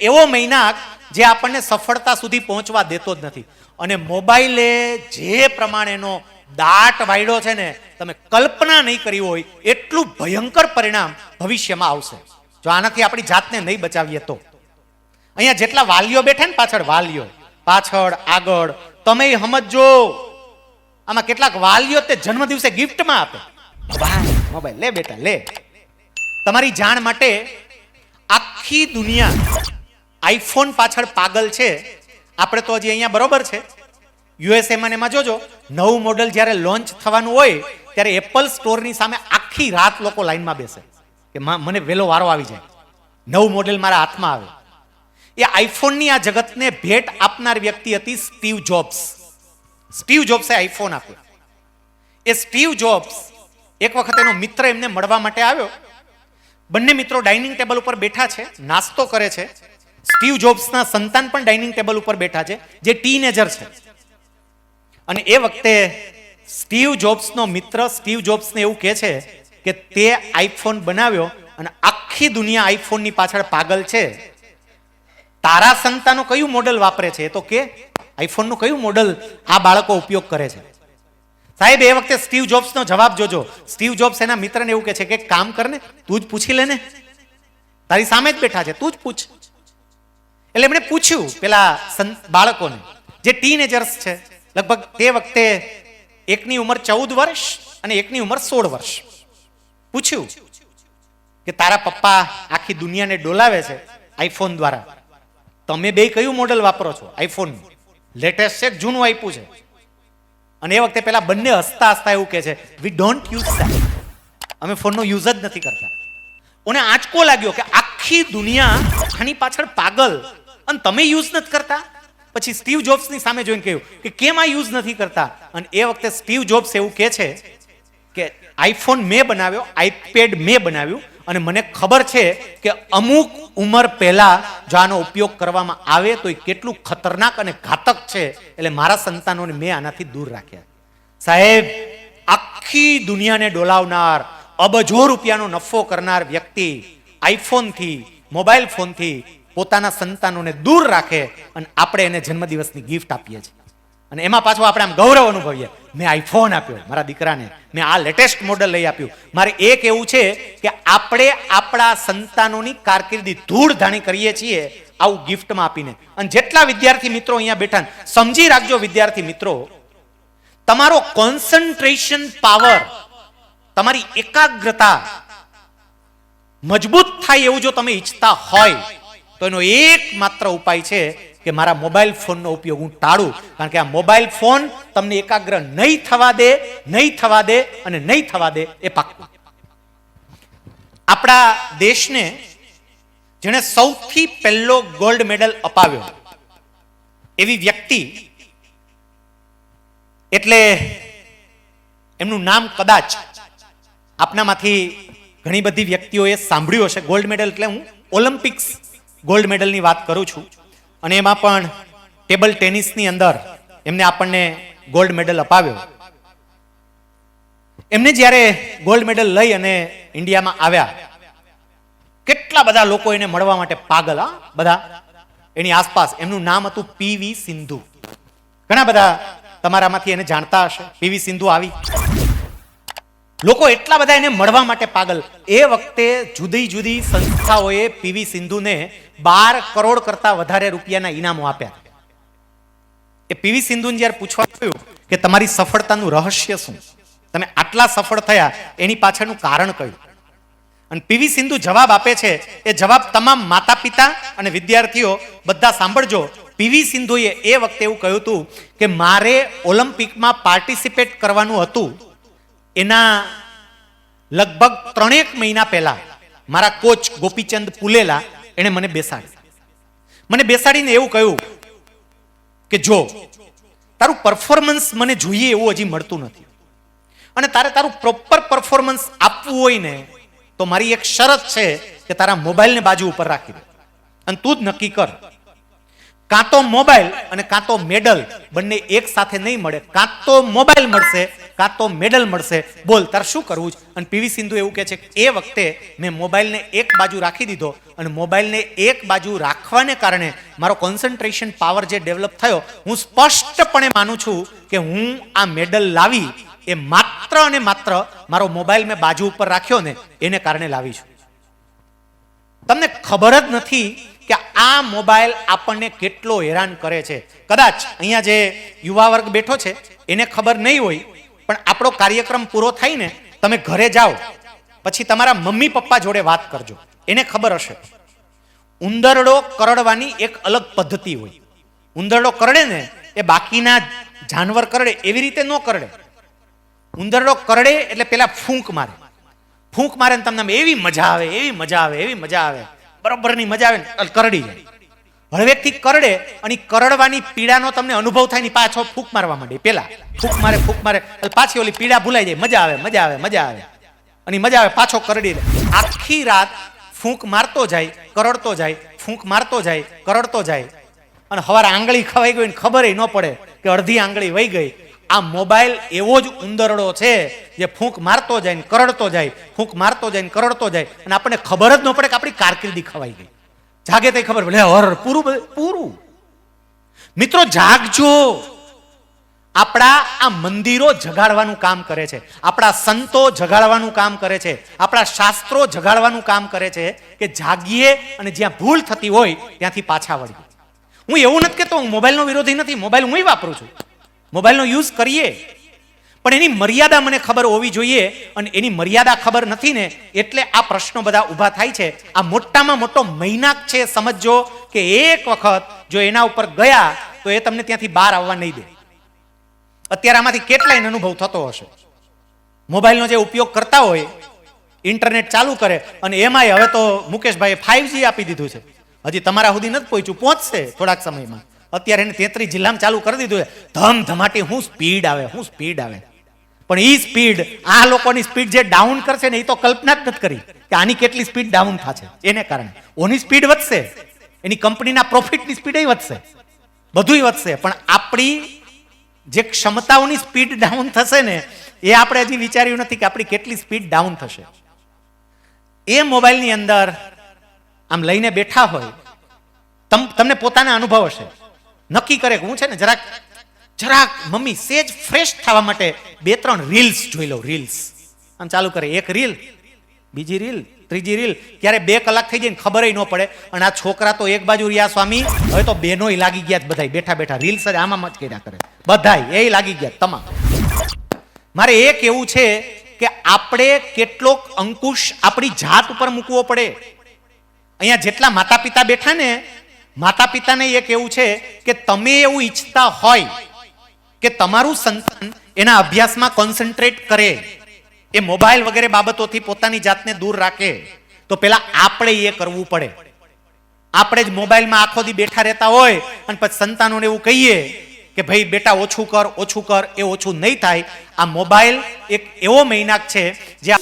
એવો મહિના જે આપણને સફળતા સુધી પહોંચવા દેતો જ નથી. અને મોબાઈલે જે પ્રમાણેનો દાટ વાયડો છે ને, તમે કલ્પના નહીં કરી હોય, એટલું ભયંકર પરિણામ ભવિષ્યમાં આવશે. જો આનાથી આપણી જાતને નહીં બચાવીએ તો. અહીંયા જેટલા વાલીઓ બેઠે ને પાછળ વાલીઓ, પાછળ, આગળ તમે સમજો આમાં કેટલાક વાલીઓ તે જન્મદિવસે ગિફ્ટમાં આપે. મોબાઈલ લે બેટા, લે. તમારી જાણ માટે આખી દુનિયા આઈફોન પાછળ પાગલ છે. આપણે તો હજી અહીંયા બરોબર છે. યુએસએમાં એમાં જોજો, નવું મોડલ જ્યારે લોન્ચ થવાનું હોય, ત્યારે એપલ સ્ટોરની સામે આખી રાત લોકો લાઈનમાં બેસે. કે મને વેલો વારો આવી જાય. નવું મોડેલ મારા હાથમાં આવે. એ આઈફોનની આ જગતને ભેટ આપનાર વ્યક્તિ હતી સ્ટીવ જોબ્સ સ્ટીવ જોબ્સે આઈફોન આપ્યો. એ સ્ટીવ જોબ્સ એક વખત એનો મિત્ર એમને મળવા માટે આવ્યો. બંને મિત્રો ડાઇનિંગ ટેબલ ઉપર બેઠા છે, નાસ્તો કરે છે. સ્ટીવ જોબ્સના સંતાન પણ ડાઇનિંગ ટેબલ ઉપર બેઠા છે, જે ટીનેજર છે. અને એ વખતે સ્ટીવ જોબ્સનો મિત્ર સ્ટીવ જોબ્સને એવું કહે છે કે તે આઈફોન બનાવ્યો અને આખી દુનિયા આઈફોનની પાછળ પાગલ છે. તારા સંતાનો કયું મોડલ વાપરે છે? તો કે આઈફોનનું કયું મોડલ આ બાળકો ઉપયોગ કરે છે? સાહેબ, એ વખતે સ્ટીવ જોબ્સનો જવાબ જોજો. સ્ટીવ જોબ્સ એના મિત્રને એવું કહે છે કે કામ કરને, તું જ પૂછી લે ને તારી સામે જ બેઠા છે, તું જ પૂછ. એટલે એમણે પૂછ્યું પેલા બાળકોને, જે ટીનેજર્સ છે, લગભગ તે વખતે એકની ઉંમર ચૌદ વર્ષ અને એકની ઉંમર સોળ વર્ષ. પૂછ્યું કે, તારા પપ્પા આખી દુનિયાને ડોલાવે છે આઈફોન દ્વારા. તમે બે કયું મોડેલ વાપરો છો? આઈફોન લેટેસ્ટ છે, જૂનું આપ્યું છે. અને એ વખતે પેલા બંને હસતા હસતા એવું કહે છે વી ડોન્ટ યુઝ દેટ અમે ફોનનો યુઝ જ નથી કરતા. ઓને આંચકો લાગ્યો કે આખી દુનિયા આની પાછળ પાગલ અને તમે યુઝ નથી કરતા? પછી સ્ટીવ જોબ્સની સામે જોઈને કહ્યું કે કેમ આ યુઝ નથી કરતા? અને એ વખતે સ્ટીવ જોબ્સ એવું કહે છે કે આઈફોન મેં બનાવ્યો આઈપેડ મેં બનાવ્યું અને મને ખબર છે કે અમુક ઉંમર પહેલા જો આનો ઉપયોગ કરવામાં આવે તો એ કેટલું ખતરનાક અને ઘાતક છે એટલે મારા સંતાનોને મેં આનાથી દૂર રાખ્યા. સાહેબ, આખી દુનિયાને ડોલાવનાર, અબજો રૂપિયાનો નફો કરનાર વ્યક્તિ આઈફોનથી મોબાઈલ ફોનથી પોતાના સંતાનોને દૂર રાખે અને આપણે એને જન્મદિવસની ગિફ્ટ આપીએ છીએ. અને એમાં પાછું આપણે આમ ગૌરવ અનુભવીએ. મેં આઈફોન આપ્યો, મારા દીકરાને. મેં આ લેટેસ્ટ મોડલ લઈ આપ્યું. મારે એક એવું છે કે આપણે આપણા સંતાનોની કારકિર્દી ધૂળધાણી કરીએ છીએ આવું ગિફ્ટમાં આપીને. અને જેટલા વિદ્યાર્થી મિત્રો અહીંયા બેઠા સમજી રાખજો વિદ્યાર્થી મિત્રો, તમારો કોન્સન્ટ્રેશન પાવર તમારી એકાગ્રતા મજબૂત થાય એવું જો તમે ઈચ્છતા હોય તો એનો એકમાત્ર ઉપાય છે કે મારા મોબાઈલ ફોનનો ઉપયોગ હું ટાળું. કારણ કે આ મોબાઈલ ફોન તમને એકાગ્ર નહીં થવા દે, નહીં થવા દે અને નહીં થવા દે એ પાકું આપણા દેશને જેણે સૌથી પહેલો ગોલ્ડ મેડલ અપાવ્યો, એવી વ્યક્તિ એટલે એમનું નામ કદાચ આપનામાંથી ઘણી બધી વ્યક્તિઓએ સાંભળ્યું હશે. ગોલ્ડ મેડલ એટલે હું ઓલિમ્પિક્સ ગોલ્ડ મેડલની વાત કરું છું. અને એમાં પણ ટેબલ ટેનિસની અંદર એમને આપણને ગોલ્ડ મેડલ અપાવ્યો. એમને જ્યારે ગોલ્ડ મેડલ લઈ અને ઇન્ડિયામાં આવ્યા, કેટલા બધા લોકો એને મળવા માટે પાગલ, હા? બધા? એની આસપાસ એમનું નામ હતું પીવી સિંધુ. ઘણા બધા તમારામાંથી એને જાણતા હશે. પીવી સિંધુ આવી. લોકો એટલા બધા એને મળવા માટે પાગલ. એ વખતે જુદી જુદી સંસ્થાઓએ પીવી સિંધુને બાર કરોડ કરતા વધારે રૂપિયાના ઇનામો આપ્યા. એ પીવી સિંધુને જ્યારે પૂછવા થયું કે તમારી સફળતાનું રહસ્ય શું? તમે આટલા સફળ થયા, એની પાછળનું કારણ કયું? અને પીવી સિંધુ જવાબ આપે છે, એ જવાબ તમામ માતા પિતા અને વિદ્યાર્થીઓ બધા સાંભળજો. પીવી સિંધુએ એ વખતે એવું કહ્યું હતું કે મારે ઓલિમ્પિકમાં પાર્ટિસિપેટ કરવાનું હતું. એના લગભગ ત્રણેક મહિના પહેલા મારા કોચ ગોપીચંદ પુલેલા એણે મને બેસાડી મને બેસાડીને એવું કહ્યું કે જો, તારું પરફોર્મન્સ મને જોઈએ એવું હજી મળતું નથી. અને તારે તારું પ્રોપર પરફોર્મન્સ આપવું હોય ને, તો મારી એક શરત છે કે તારા મોબાઈલને બાજુ ઉપર રાખી દે. અને તું જ નક્કી કર. કાં તો મોબાઈલ અને કાં તો મેડલ બંને એક સાથે નહીં મળે. કાં તો મોબાઈલ મળશે કાં તો મેડલ મળશે. બોલ, તાર શું કરવું છે? અને પીવી સિંધુ એવું કહે છે કે, એ વખતે મેં મોબાઈલને એક બાજુ રાખી દીધો અને મોબાઈલને એક બાજુ રાખવાને કારણે મારો કોન્સન્ટ્રેશન પાવર જે ડેવલપ થયો, હું સ્પષ્ટપણે માનું છું કે હું આ મેડલ લાવી એ માત્ર અને માત્ર મારો મોબાઈલ મેં બાજુ ઉપર રાખ્યો ને, એને કારણે લાવી છું. તમને ખબર જ નથી કે આ મોબાઈલ આપણને કેટલો હેરાન કરે છે. કદાચ અહીંયા જે યુવા વર્ગ બેઠો છે, એને ખબર નહીં હોય પણ આપણો કાર્યક્રમ પૂરો થાય ને તમે ઘરે જાઓ, પછી તમારા મમ્મી પપ્પા જોડે વાત કરજો. એને ખબર હશે. ઉંદરડો કરડવાની એક અલગ પદ્ધતિ હોય. ઉંદરડો કરડે ને, એ બાકીના જાનવર કરડે, એવી રીતે ન કરડે. ઉંદરડો કરડે એટલે પેલા ફૂંક મારે. ફૂંક મારે ને તમને એવી મજા આવે, એવી મજા આવે, એવી મજા આવે. બરોબરની મજા આવે ને કરડી જાય. હળવેકથી કરડે અને કરડવાની પીડાનો તમને અનુભવ થાય ને પાછો ફૂંક મારવા માંડે. પેલા ફૂંક મારે ફૂંક મારે. પાછી ઓલી પીડા ભૂલાઈ જાય. મજા આવે મજા આવે મજા આવે. અને મજા આવે, પાછો કરડી લે. આખી રાત ફૂંક મારતો જાય, કરડતો જાય, ફૂંક મારતો જાય, કરડતો જાય. અને હવારે આંગળી ખવાઈ ગઈ ને ખબર ન પડે કે અડધી આંગળી વહી ગઈ. આ મોબાઈલ એવો જ ઉંદરડો છે જે ફૂંક મારતો જાય ને કરડતો જાય, ફૂંક મારતો જાય ને કરડતો જાય. અને આપણને ખબર જ ન પડે કે આપણી કારકિર્દી ખવાઈ ગઈ. જાગે તે ખબર પડે. હર, પૂરું પૂરું. મિત્રો, જાગજો. આપણા આ મંદિરો જગાડવાનું કામ કરે છે. આપણા સંતો જગાડવાનું કામ કરે છે. આપણા શાસ્ત્રો જગાડવાનું કામ કરે છે કે જાગીએ અને જ્યાં ભૂલ થતી હોય, ત્યાંથી પાછા વળીએ. હું એવું નથી કહેતો હું મોબાઈલનો વિરોધી નથી. મોબાઈલ હું વાપરું છું. મોબાઈલનો યુઝ કરીએ. પણ એની મર્યાદા મને ખબર હોવી જોઈએ અને એની મર્યાદા ખબર નથી ને એટલે આ પ્રશ્નો બધા ઊભા થાય છે. આ મોટામાં મોટો મહિનાક છે, સમજજો કે એક વખત જો એના ઉપર ગયા તો એ તમને ત્યાંથી બહાર આવવા નહીં દે. અત્યારે આમાંથી કેટલાય અનુભવ થતો હશે. મોબાઈલનો જે ઉપયોગ કરતા હોય, ઇન્ટરનેટ ચાલુ કરે અને એમાંય હવે તો મુકેશભાઈએ ફાઈવ આપી દીધું છે. હજી તમારા સુધી નથી પહોંચ્યું, પહોંચશે થોડાક સમયમાં. અત્યારે એને તેત્રીસ જિલ્લામાં ચાલુ કરી દીધું છે. ધમધમાટી હું સ્પીડ આવે, હું સ્પીડ આવે. પણ એ સ્પીડ આ લોકોની સ્પીડ જે ડાઉન કરશે ને એ તો કલ્પના જ નથી કરી કે આની કેટલી સ્પીડ ડાઉન થશે. એને કારણે. ઓની સ્પીડ વધશે, એની કંપનીના પ્રોફિટની સ્પીડ વધશે. બધુંય વધશે. પણ આપણી જે ક્ષમતાઓની સ્પીડ ડાઉન થશે ને, એ આપણે હજી વિચાર્યું નથી કે આપણી કેટલી સ્પીડ ડાઉન થશે. એ મોબાઈલની અંદર આમ લઈને બેઠા હોય, તમ, તમને પોતાના અનુભવ હશે. નક્કી કરે કે હું છે ને જરાક જરાક મમ્મી સેજ ફ્રેશ થવા માટે બે ત્રણ રીલ્સ જોઈ લઉં રીલ્સ આમ ચાલુ કરે, એક રીલ બીજી રીલ ત્રીજી રીલ ક્યારે બે કલાક થઈ જાય ને ખબર ન પડે. અને આ છોકરા તો એક બાજુ રહ્યા સ્વામી, હવે તો બેનોય લાગી ગયા બધા બેઠા બેઠા રીલ્સ જ આમાં જ કર્યા કરે. બધાય, એ લાગી ગયા, તમામ. મારે એ કેવું છે કે આપણે કેટલોક અંકુશ આપણી જાત ઉપર મૂકવો પડે. અહીંયા જેટલા માતા પિતા બેઠા ને માતા પિતાને એક કેવું છે કે તમે એવું ઈચ્છતા હોય કે તમારું સંતાન એના અભ્યાસમાં કોન્સન્ટ્રેટ કરે, એ મોબાઈલ વગેરે બાબતોથી પોતાની જાતને દૂર રાખે, તો પેલા આપણે એ કરવું પડે. આપણે જ મોબાઈલમાં આખો દી બેઠા રહેતા હોય અને પછી સંતાનોને એવું કહીએ કે ભાઈ બેટા, ઓછું કર ઓછું કર, એ ઓછું નહીં થાય. આ મોબાઈલ એક એવો મહિનાક છે જે